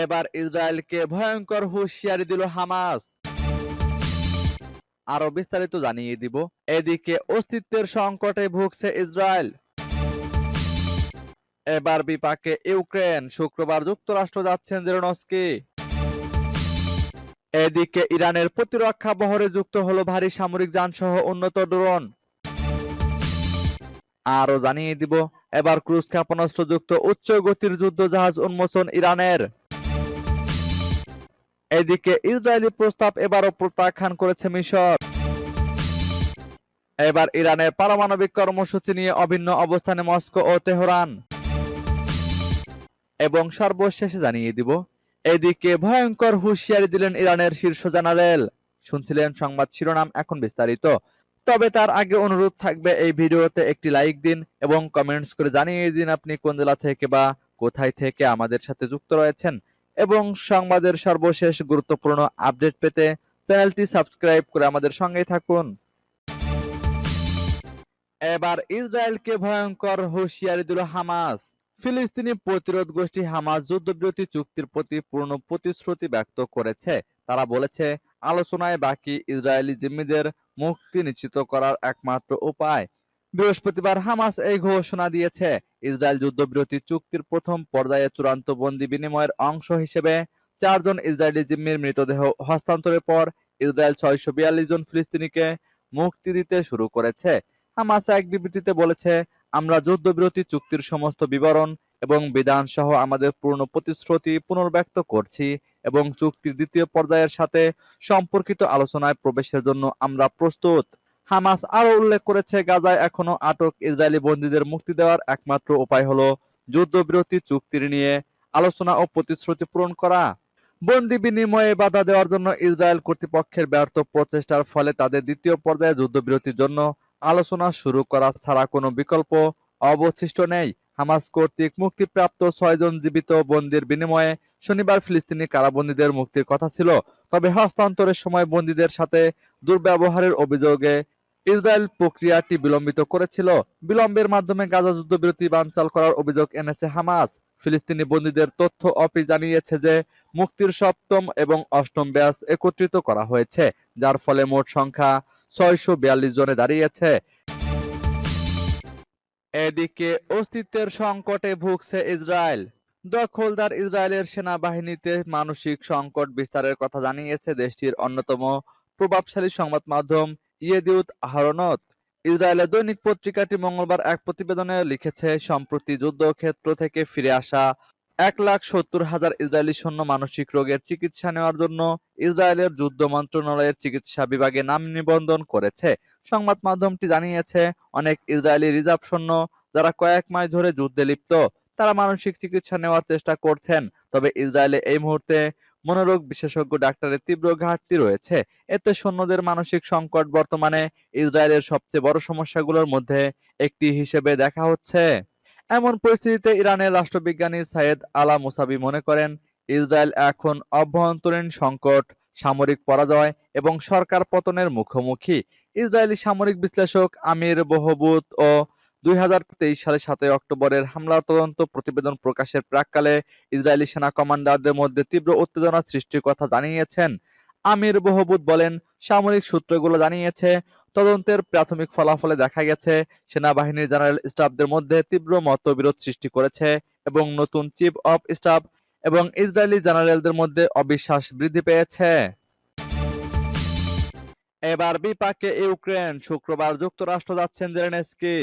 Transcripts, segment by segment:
এবার ইসরায়েলকে ভয়ঙ্কর হুঁশিয়ারি দিল হামাস। আরও বিস্তারিত জানিয়ে দিব, এদিকে অস্তিত্বের সংকটে ভুগছে ইসরায়েল। এবার বিপাকে ইউক্রেন, শুক্রবার যুক্তরাষ্ট্র যাচ্ছেন জেরনস্কি। এদিকে ইরানের প্রতিরক্ষা বহরে যুক্ত হলো ভারী সামরিক যান সহ উন্নত ড্রোন। আরও জানিয়ে দিব, এবার ক্রুজ ক্ষেপণাস্ত্র যুক্ত উচ্চ গতির যুদ্ধ জাহাজ উন্মোচন ইরানের। এদিকে ইসরায়েলি প্রস্তাব এবারও প্রত্যাখ্যান করেছে মিশর। এবার ইরানের পারমাণবিক কর্মসূচি নিয়ে অভিন্ন অবস্থানে মস্কো ও তেহরান। এবং সর্বশেষে জানিয়ে দিব, এদিকে ভয়ঙ্কর হুঁশিয়ারি দিলেন ইরানের শীর্ষ জেনারেল শুনছিলেন সংবাদ শিরোনাম এখন বিস্তারিত। তবে তার আগে অনুরোধ থাকবে এই ভিডিওতে একটি লাইক দিন এবং কমেন্টস করে জানিয়ে দিন আপনি কোন জেলা থেকে বা কোথায় থেকে আমাদের সাথে যুক্ত রয়েছেন। এবং সংবাদের সর্বশেষ গুরুত্বপূর্ণ আপডেট পেতে চ্যানেলটি সাবস্ক্রাইব করে আমাদের সঙ্গেই থাকুন। এবার ইসরায়েলকে ভয়ঙ্কর হুঁশিয়ারি দিল হামাস। ফিলিস্তিনি প্রতিরোধ গোষ্ঠী হামাস যুদ্ধবিরতি চুক্তির প্রতি পূর্ণ প্রতিশ্রুতি ব্যক্ত করেছে। তারা বলেছে, আলোচনায় বাকি ইসরায়েলি জিম্মিদের মুক্তি নিশ্চিত করার একমাত্র উপায় বৃহস্পতিবার হামাস এই ঘোষণা দিয়েছে। ইসরায়েল যুদ্ধবিরতি চুক্তির প্রথম পর্যায়ে চূড়ান্ত বন্দি বিনিময়ের অংশ হিসেবে চারজন ইসরায়েলি জিম্মির মৃতদেহ হস্তান্তরের পর ইসরায়েল ছয়শো বিয়াল্লিশ জন ফিলিস্তিনিকে মুক্তি দিতে শুরু করেছে। হামাস এক বিবৃতিতে বলেছে, আমরা যুদ্ধবিরতি চুক্তির সমস্ত বিবরণ এবং বিধান সহ আমাদের পূর্ণ প্রতিশ্রুতি পুনর্ব্যক্ত করছি এবং চুক্তির দ্বিতীয় পর্যায়ের সাথে সম্পর্কিত আলোচনায় প্রবেশের জন্য আমরা প্রস্তুত। হামাস আরও উল্লেখ করেছে, গাজায় এখনও আটক ইসরায়েলি বন্দীদের মুক্তি দেওয়ার একমাত্র উপায় হলো যুদ্ধবিরতি চুক্তির নিয়ে আলোচনা ও প্রতিশ্রুতি পূরণ করা। বন্দি বিনিময়ে বাধা দেওয়ার জন্য ইসরায়েল কর্তৃপক্ষের ব্যর্থ প্রচেষ্টার ফলে তাদের দ্বিতীয় পর্যায়ে যুদ্ধবিরতির জন্য আলোচনা শুরু করা ছাড়া কোনো বিকল্প অবশিষ্ট নেই। হামাস কর্তৃক মুক্তিপ্রাপ্ত ছয়জন জীবিত বন্দির বিনিময়ে শনিবার ফিলিস্তিনি কারাবন্দীদের মুক্তির কথা ছিল। তবে হস্তান্তরের সময় বন্দীদের সাথে দুর্ব্যবহারের অভিযোগে ইসরায়েল প্রক্রিয়াটি বিলম্বিত করেছিল। বিলম্বের মাধ্যমে গাজা যুদ্ধবিরতি বানচাল করার অভিযোগ এনেছে হামাস। ফিলিস্তিনি বন্দীদের তথ্য অফিস জানিয়েছে যে, মুক্তির সপ্তম এবং অষ্টম ব্যাস একত্রিত করা হয়েছে, যার ফলে মোট সংখ্যা ছয়শো বিয়াল্লিশ জনে দাঁড়িয়েছে। এদিকে অস্তিত্বের সংকটে ভুগছে ইসরায়েল। দখলদার ইসরায়েলের সেনাবাহিনীতে মানসিক সংকট বিস্তারের কথা জানিয়েছে দেশটির অন্যতম প্রভাবশালী সংবাদ মাধ্যম ইয়েদিউত আহরনত ইসরায়েলের দৈনিক পত্রিকাটি মঙ্গলবার এক প্রতিবেদনে লিখেছে, সম্প্রতি যুদ্ধক্ষেত্র থেকে ফিরে আসা এক লাখ সত্তর হাজার ইসরায়েলি সৈন্য মানসিক রোগের চিকিৎসা নেওয়ার জন্য ইসরায়েলের যুদ্ধ মন্ত্রণালয়ের চিকিৎসা বিভাগে নাম নিবন্ধন করেছে। সংবাদ মাধ্যমটি জানিয়েছে, অনেক ইসরায়েলি রিজার্ভ সৈন্য যারা কয়েক মাস ধরে যুদ্ধে লিপ্ত, তারা মানসিক চিকিৎসা নেওয়ার চেষ্টা করছেন। তবে ইসরায়েলে এই মুহূর্তে মনোরোগ বিশেষজ্ঞ ডাক্তারের তীব্র ঘাটতি রয়েছে। এতে সৈন্যদের মানসিক সংকট বর্তমানে ইসরায়েলের সবচেয়ে বড় সমস্যাগুলোর মধ্যে একটি হিসেবে দেখা হচ্ছে। এমন পরিস্থিতিতে ইরানের রাষ্ট্রবিজ্ঞানী সাইয়েদ আলা মুসাবি মনে করেন, ইসরায়েল এখন অভ্যন্তরীণ সংকট, সামরিক পরাজয় এবং সরকার পতনের মুখোমুখি। ইসরায়েলি সামরিক বিশ্লেষক আমির বহবুত ও দুই সালের সাতই অক্টোবরের হামলা, তদন্ত প্রতিবেদন প্রকাশের প্রাককালে ইসরায়েলি সেনা কমান্ডারদের মধ্যে তীব্র উত্তেজনা সৃষ্টির কথা জানিয়েছেন। আমির বহবুত বলেন, সামরিক সূত্রগুলো জানিয়েছে, তদন্তের প্রাথমিক ফলাফলে দেখা গেছে, সেনাবাহিনীর জেনারেল স্টাফদের মধ্যে তীব্র মতবিরোধ সৃষ্টি করেছে এবং নতুন চিফ অফ স্টাফ এবং ইসরায়েলি জেনারেলদের মধ্যে অবিশ্বাস বৃদ্ধি পেয়েছে। এবার বিপাকে ইউক্রেন, শুক্রবার যুক্তরাষ্ট্র যাচ্ছেন জেলেনস্কি।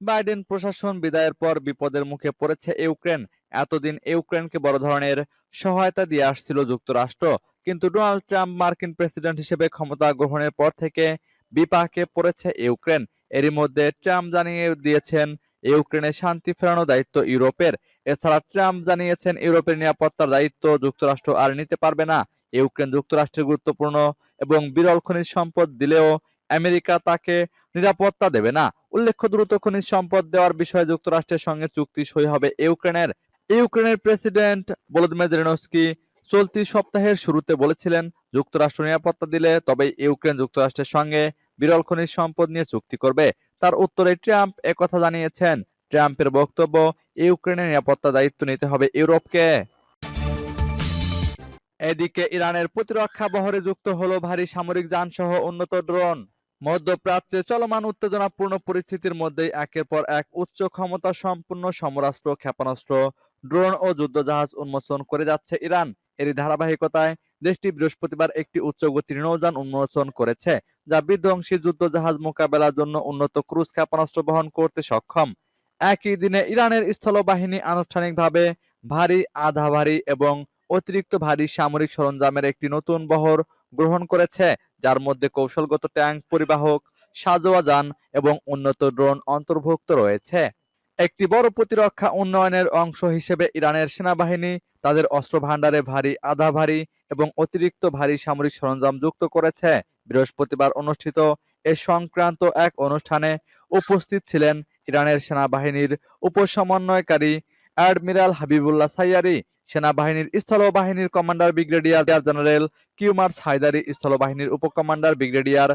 বাইডেন প্রশাসন বিদায়ের পর বিপদের মুখে পড়েছে ইউক্রেন। এতদিন ইউক্রেনকে বড় ধরনের সহায়তা দিয়ে আসছিল যুক্তরাষ্ট্র। কিন্তু ডোনাল্ড ট্রাম্প মার্কিন প্রেসিডেন্ট হিসেবে ক্ষমতা গ্রহণের পর থেকে বিপাকে পড়েছে ইউক্রেন। এরই মধ্যে ট্রাম্প জানিয়ে দিয়েছেন, ইউক্রেনে শান্তি ফেরানোর দায়িত্ব ইউরোপের। এছাড়া ট্রাম্প জানিয়েছেন, ইউরোপের নিরাপত্তার দায়িত্ব যুক্তরাষ্ট্র আর নিতে পারবে না। ইউক্রেন যুক্তরাষ্ট্রের গুরুত্বপূর্ণ এবং বিরল খনিজ সম্পদ দিলেও আমেরিকা তাকে নিরাপত্তা দেবে না। উল্লেখ্য, দ্রুত খনিজ সম্পদ দেওয়ার বিষয়ে যুক্তরাষ্ট্রের সঙ্গে চুক্তি সই হবে ইউক্রেনের। ইউক্রেনের প্রেসিডেন্ট ভলোদিমির জেলেনস্কি চলতি সপ্তাহের শুরুতে বলেছিলেন, যুক্তরাষ্ট্র নিরাপত্তা দিলে তবে ইউক্রেন যুক্তরাষ্ট্রের সঙ্গে বিরল খনিজ সম্পদ নিয়ে চুক্তি করবে। তার উত্তরে ট্রাম্প একথা জানিয়েছেন, ট্রাম্পের বক্তব্য, ইউক্রেনের নিরাপত্তা দায়িত্ব নিতে হবে ইউরোপকে। এদিকে ইরানের প্রতিরক্ষা বহরে যুক্ত হলো ভারী সামরিক যানসহ উন্নত ড্রোন। মধ্যপ্রাচ্যে চলমান উত্তেজনাপূর্ণ পরিস্থিতির মধ্যে একের পর এক উচ্চ ক্ষমতা সম্পন্ন সমরাস্ত্র, ক্ষেপণাস্ত্র, ড্রোন ও যুদ্ধজাহাজ উন্মোচন করে যাচ্ছে ইরান। এরই ধারাবাহিকতায় দেশটি বৃহস্পতিবার একটি উচ্চগতির নৌযান উন্মোচন করেছে, যা বিধ্বংসী যুদ্ধজাহাজ মোকাবেলার জন্য উন্নত ক্রুজ ক্ষেপণাস্ত্র বহন করতে সক্ষম। একই দিনে ইরানের স্থলবাহিনী আনুষ্ঠানিকভাবে ভারী আধা ভারী এবং অতিরিক্ত ভারী সামরিক সরঞ্জামের একটি নতুন বহর গ্রহণ করেছে, যার মধ্যে কৌশলগত ট্যাঙ্ক পরিবাহক, সাজোয়া যান এবং উন্নত ড্রোন অন্তর্ভুক্ত রয়েছে। একটি বড় প্রতিরক্ষা উন্নয়নের অংশ হিসেবে ইরানের সেনাবাহিনী তাদের অস্ত্র ভাণ্ডারে ভারী আধা ভারী এবং অতিরিক্ত ভারী সামরিক সরঞ্জাম যুক্ত করেছে। বৃহস্পতিবার অনুষ্ঠিত এ সংক্রান্ত এক অনুষ্ঠানে উপস্থিত ছিলেন ইরানের সেনাবাহিনীর উপসমন্বয়কারী অ্যাডমিরাল হাবিবুল্লাহ সাইয়ারি সেনাবাহিনীর স্থলবাহিনীর commander brigadier general Kiumars Heydari, স্থলবাহিনীর উপকমান্ডার ব্রিগেডিয়ার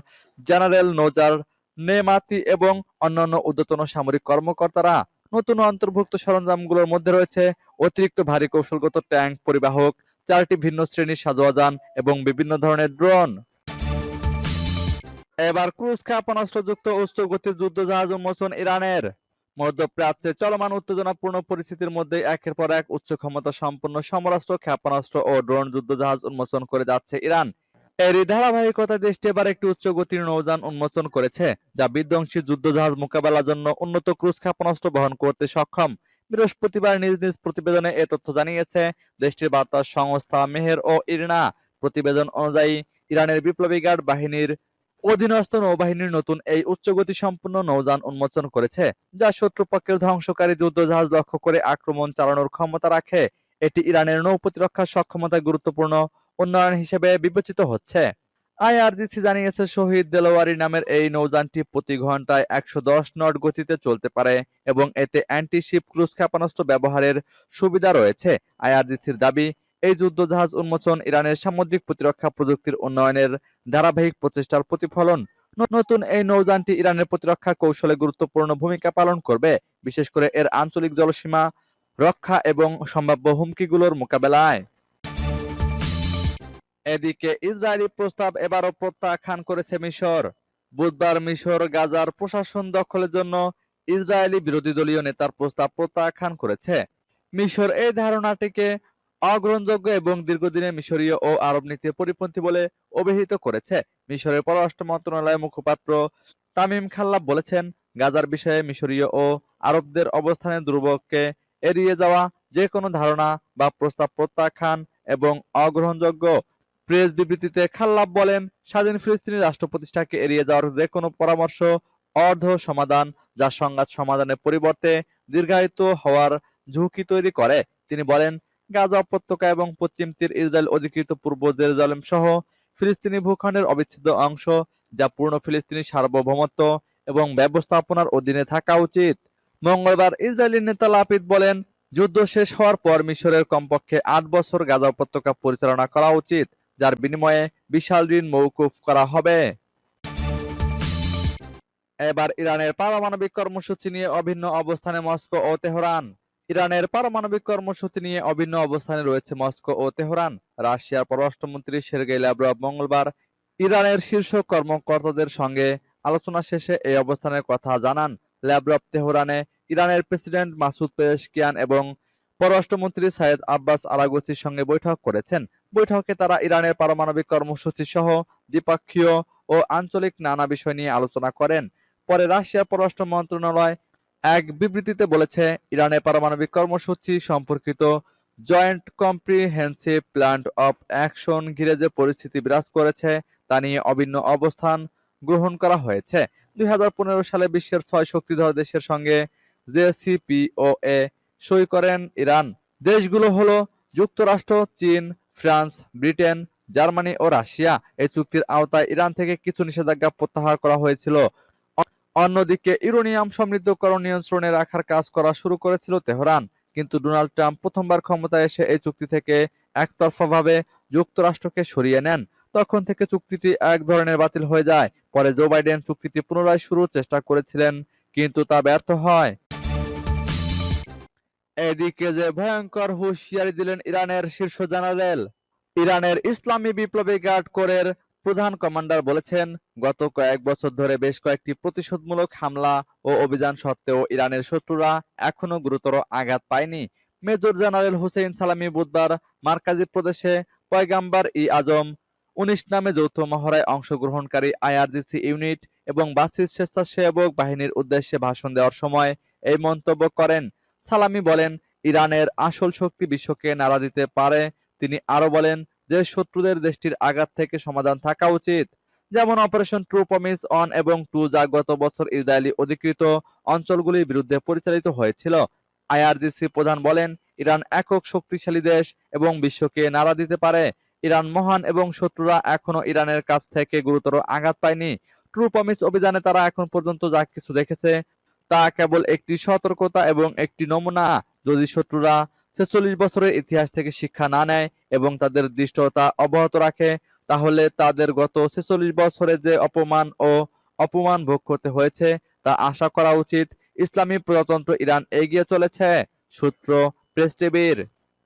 জেনারেল নোজার নেমাতি এবং অন্যান্য ঊর্ধ্বতন সামরিক কর্মকর্তারা নতুন অন্তর্ভুক্ত সরঞ্জামগুলোর মধ্যে রয়েছে অতিরিক্ত ভারী কৌশলগত ট্যাঙ্ক, পরিবাহক, চারটি ভিন্ন শ্রেণির সাজোয়া যান এবং বিভিন্ন ধরনের ড্রোন। এবার ক্রুজ ক্ষেপণাস্ত্রযুক্ত উচ্চগতির যুদ্ধজাহাজ উন্মোচন ইরানের। মধ্যপ্রাচ্যে চলমান উত্তেজনাপূর্ণ পরিস্থিতির মধ্যে একের পর এক উচ্চ ক্ষমতা সম্পন্ন সমরাস্ত্র ক্ষেপণাস্ত্র ও ড্রোন যুদ্ধজাহাজ উন্মোচন করে যাচ্ছে ইরান। এরই ধারাবাহিকতা দেশটি এবার একটি উচ্চ গতির নৌযান উন্মোচন করেছে, যা বিধ্বংসী যুদ্ধজাহাজ মোকাবেলার জন্য উন্নত ক্রুজ ক্ষেপণাস্ত্র বহন করতে সক্ষম। বৃহস্পতিবার নিজ নিজ প্রতিবেদনে এ তথ্য জানিয়েছে, দেশটির বার্তা সংস্থা মেহের ও ইরনা প্রতিবেদন অনুযায়ী ইরানের বিপ্লবী গার্ড বাহিনীর অধীনস্থ নৌবাহিনীর নতুন এই উচ্চগতি সম্পন্ন নৌযান উন্মোচন করেছে, যা শত্রুপক্ষের ধ্বংসকারী যুদ্ধজাহাজ লক্ষ্য করে আক্রমণ চালানোর ক্ষমতা রাখে। এটি ইরানের নৌ প্রতিরক্ষা সক্ষমতা গুরুত্বপূর্ণ উন্নয়ন হিসেবে বিবেচিত হচ্ছে। আইআরজিসি জানিয়েছে, শহীদ দেলোয়ারি নামের এই নৌযানটি প্রতি ঘন্টায় একশো দশ নট গতিতে চলতে পারে এবং এতে অ্যান্টি শিপ ক্রুজ ক্ষেপণাস্ত্র ব্যবহারের সুবিধা রয়েছে। আইআরজিসির দাবি এই যুদ্ধজাহাজ উন্মোচন ইরানের সামুদ্রিক প্রতিরক্ষা প্রযুক্তির উন্নয়নের ধারাবাহিক প্রচেষ্টার প্রতিফলন। নতুন এই নৌযানটি ইরানের প্রতিরক্ষা কৌশলে গুরুত্বপূর্ণ ভূমিকা পালন করবে, বিশেষ করে এর আঞ্চলিক জলসীমা রক্ষা এবং সম্ভাব্য হুমকিগুলোর মোকাবেলায়। এদিকে ইসরায়েলি প্রস্তাব এবারও প্রত্যাখ্যান করেছে মিশর। বুধবার মিশর গাজার প্রশাসন দখলের জন্য ইসরায়েলি বিরোধী দলীয় নেতার প্রস্তাব প্রত্যাখ্যান করেছে। মিশর এই ধারণাটিকে অগ্রহণযোগ্য এবং দীর্ঘদিনের মিশরীয় ও আরব নীতির পরিপন্থী বলে অভিহিত করেছে। মিশরের পররাষ্ট্র মন্ত্রণালয়ের মুখপাত্র তামিম খাল্লাব বলেছেন, গাজার বিষয়ে মিশরীয় ও আরবদের অবস্থানের দুর্ভোগকে এড়িয়ে যাওয়া যে কোনো ধারণা বা প্রস্তাব প্রত্যাখ্যান এবং অগ্রহণযোগ্য প্রেস বিবৃতিতে খাল্লাব বলেন, স্বাধীন ফিলিস্তিনি রাষ্ট্র প্রতিষ্ঠাকে এড়িয়ে যাওয়ার যে কোনো পরামর্শ অর্ধ সমাধান যা সংঘাত সমাধানের পরিবর্তে দীর্ঘায়িত হওয়ার ঝুঁকি তৈরি করে। তিনি বলেন গাজা উপত্যকা এবং পশ্চিম তীর ইসরায়েল অধিকৃত পূর্ব জেরুজালেম সহ ফিলিস্তিনি ভূখণ্ডের অবিচ্ছেদ্য অংশ, যা পূর্ণ ফিলিস্তিনি সার্বভৌমত্ব এবং ব্যবস্থাপনার অধীনে থাকা উচিত। মঙ্গলবার ইসরায়েলি নেতা লাপিদ বলেন, যুদ্ধ শেষ হওয়ার পর মিশরের কমপক্ষে আট বছর গাজা উপত্যকা পরিচালনা করা উচিত, যার বিনিময়ে বিশাল ঋণ মৌকুফ করা হবে। এবার ইরানের পারমাণবিক কর্মসূচি নিয়ে অভিন্ন অবস্থানে মস্কো ও তেহরান। ইরানের পারমাণবিক কর্মসূচি নিয়ে অভিন্ন অবস্থানে রয়েছে মস্কো ও তেহরান। রাশিয়ার পররাষ্ট্রমন্ত্রী সের্গেই ল্যাভরভ মঙ্গলবার ইরানের শীর্ষ কর্মকর্তাদের সঙ্গে আলোচনা শেষে এই অবস্থানের কথা জানান। ল্যাভরভ তেহরানে ইরানের প্রেসিডেন্ট মাসুদ পেজেশকিয়ান এবং পররাষ্ট্রমন্ত্রী সাইদ আব্বাস আরাগোচির সঙ্গে বৈঠক করেছেন। বৈঠকে তারা ইরানের পারমাণবিক কর্মসূচি সহ দ্বিপাক্ষীয় ও আঞ্চলিক নানা বিষয় নিয়ে আলোচনা করেন। পরে রাশিয়ার পররাষ্ট্র মন্ত্রণালয় এক বিবৃতিতে বলেছে, ইরানের পারমাণবিক কর্মসূচি সম্পর্কিত joint comprehensive plan of action ঘিরে যে পরিস্থিতি বিরাজ করেছে, তা নিয়ে অভিন্ন অবস্থান গ্রহণ করা হয়েছে। দুই হাজার পনেরো সালে বিশ্বের ছয় শক্তিধর দেশের সঙ্গে জেসিপিওএ সই করেন ইরান। দেশগুলো হলো যুক্তরাষ্ট্র, চীন, ফ্রান্স, ব্রিটেন, জার্মানি ও রাশিয়া। এই চুক্তির আওতায় ইরান থেকে কিছু নিষেধাজ্ঞা প্রত্যাহার করা হয়েছিল। অন্যদিকে ইউরেনিয়াম সমৃদ্ধকরণ নিয়ন্ত্রণে রাখার কাজ করা শুরু করেছিল তেহরান, কিন্তু ডোনাল্ড ট্রাম্প প্রথমবার ক্ষমতায় এসে এই চুক্তি থেকে একতরফাভাবে যুক্তরাষ্ট্রকে সরিয়ে নেন। তখন থেকে চুক্তিটি এক ধরনের বাতিল হয়ে যায়। পরে জো বাইডেন চুক্তিটি পুনরায় শুরুর চেষ্টা করেছিলেন, কিন্তু তা ব্যর্থ হয়। এদিকে যে ভয়ঙ্কর হুঁশিয়ারি দিলেন ইরানের শীর্ষ জেনারেল, ইরানের ইসলামী বিপ্লবী গার্ড কোরের প্রধান কমান্ডার বলেছেন, গত কয়েক বছর ধরে বেশ কয়েকটি প্রতিশোধমূলক হামলা ও অভিযান সত্ত্বেও ইরানের শত্রুরা এখনও গুরুতর আঘাত পায়নি। মেজর জেনারেল হুসেইন সালামি বুধবার মার্কাজি প্রদেশে পয়গাম্বার ই আজম উনিশ নামে যৌথ মহড়ায় অংশগ্রহণকারী আইআরজিসি ইউনিট এবং বাসিস স্বেচ্ছাসেবক বাহিনীর উদ্দেশ্যে ভাষণ দেওয়ার সময় এই মন্তব্য করেন। সালামি বলেন, ইরানের আসল শক্তি বিশ্বকে নাড়া দিতে পারে, তিনি আরও বলেন যে শত্রুদের দেশটির আঘাত থেকে সমাধান থাকা উচিত। যেমন অপারেশন ট্রু প্রমিস অন এবং টু যা গত বছর ইসরায়েলি অধিকৃত অঞ্চলগুলির বিরুদ্ধে পরিচালিত হয়েছিল। আইআরজিসি প্রধান বলেন, ইরান একক শক্তিশালী দেশ এবং বিশ্বকে নাড়া দিতে পারে। ইরান মহান এবং শত্রুরা এখনও ইরানের কাছ থেকে গুরুতর আঘাত পায়নি। ট্রু প্রমিস অভিযানে তারা এখন পর্যন্ত যা কিছু দেখেছে, তা কেবল একটি সতর্কতা এবং একটি নমুনা। যদি শত্রুরা ছেচল্লিশ বছরের ইতিহাস থেকে শিক্ষা না নেয় এবং তাদের দৃষ্টতা অব্যাহত রাখে, তাহলে তাদের গত ছেচল্লিশ বছরে যে অপমান ও অপমান ভোগ করতে হয়েছে, তা আশা করা উচিত। ইসলামী প্রজাতন্ত্র ইরান এগিয়ে চলেছে, সূত্র প্রেস টিভির।